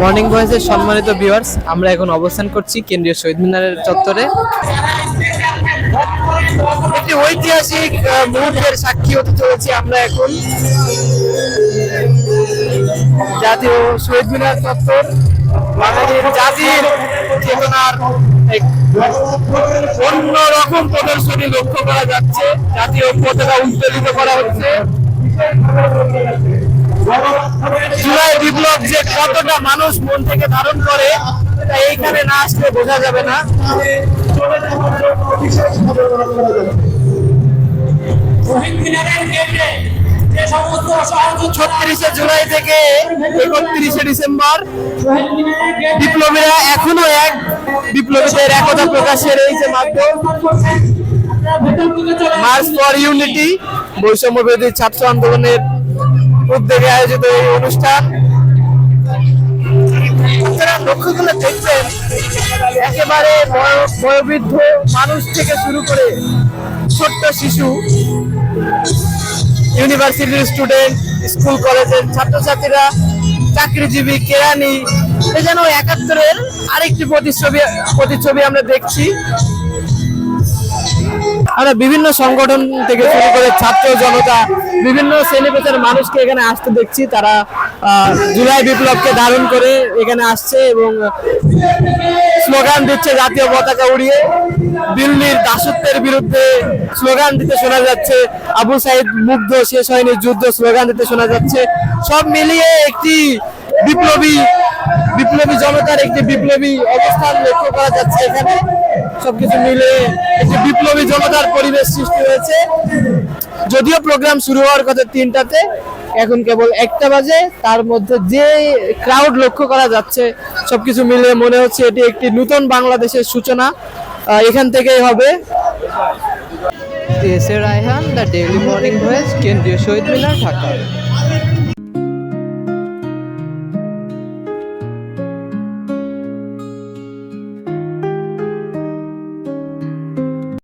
Morning ভয়েসের সম্মানিত viewers আমরা এখন অবস্থান করছি কেন্দ্রীয় শহীদ মিনারের চত্বরে। একটি ঐতিহাসিক মুহূর্তের সাক্ষী হতে চলেছি আমরা এখন। জাতীয় শহীদ মিনার চত্বর, বাঙালির জাতির চেতনার অন্যরকম প্রদর্শনী লক্ষ্য করা যাচ্ছে। জাতীয় পতাকা উত্তোলিত করা হচ্ছে। জুলাই বিপ্লব যে কতটা মানুষ মন থেকে ধারণ করে এইখানে না আসলে বোঝা যাবে না ছত্রিশে জুলাই থেকে একত্রিশে ডিসেম্বর বিপ্লবীরা এখনও এক বিপ্লবীদের একতা প্রকাশের এই যে মাধ্যম। মার্চ ফর ইউনিটি বৈষম্য বিরোধী ছাত্র আন্দোলনের উদ্যোগে আয়োজিত এই অনুষ্ঠান। আপনারা করলে দেখবেন, একেবারে বয়- বয়োবৃদ্ধ মানুষ থেকে শুরু করে ছোট্ট শিশু, ইউনিভার্সিটির স্টুডেন্ট, স্কুল কলেজের ছাত্রছাত্রীরা, চাকরিজীবী, কেরানি, এ যেন একাত্তরের আরেকটি প্রতিচ্ছবি প্রতিচ্ছবি আমরা দেখছি। আমরা বিভিন্ন সংগঠন থেকে শুরু করে ছাত্র জনতা, বিভিন্ন শ্রেণীপেশার মানুষকে এখানে আসতে দেখছি। তারা জুলাই বিপ্লবকে ধারণ করে এখানে আসছে এবং স্লোগান দিচ্ছে জাতীয় পতাকা উড়িয়ে। দিল্লির দাসত্বের বিরুদ্ধে স্লোগান দিতে শোনা যাচ্ছে। আবু সাইদ মুগ্ধ, শেষ হয়নি যুদ্ধ, স্লোগান দিতে শোনা যাচ্ছে। সব মিলিয়ে একটি বিপ্লবী বিপ্লবী জনতার একটি বিপ্লবী অবস্থান লক্ষ্য করা যাচ্ছে এখানে। সবকিছু মিলে একটি বিপ্লবী জনতার পরিবেশ সৃষ্টি হয়েছে। যদিও প্রোগ্রাম শুরু হওয়ার কথা তিনটাতে, এখন কেবল একটা বাজে। তার মধ্যে যে ক্রাউড লক্ষ্য করা যাচ্ছে, সবকিছু মিলে মনে হচ্ছে এটি একটি নতুন বাংলাদেশের সূচনা। এখান থেকেই হবে। S A Raihan, the daily morning voice কেন্দ্রীয় শহীদ মিনার, ঢাকা।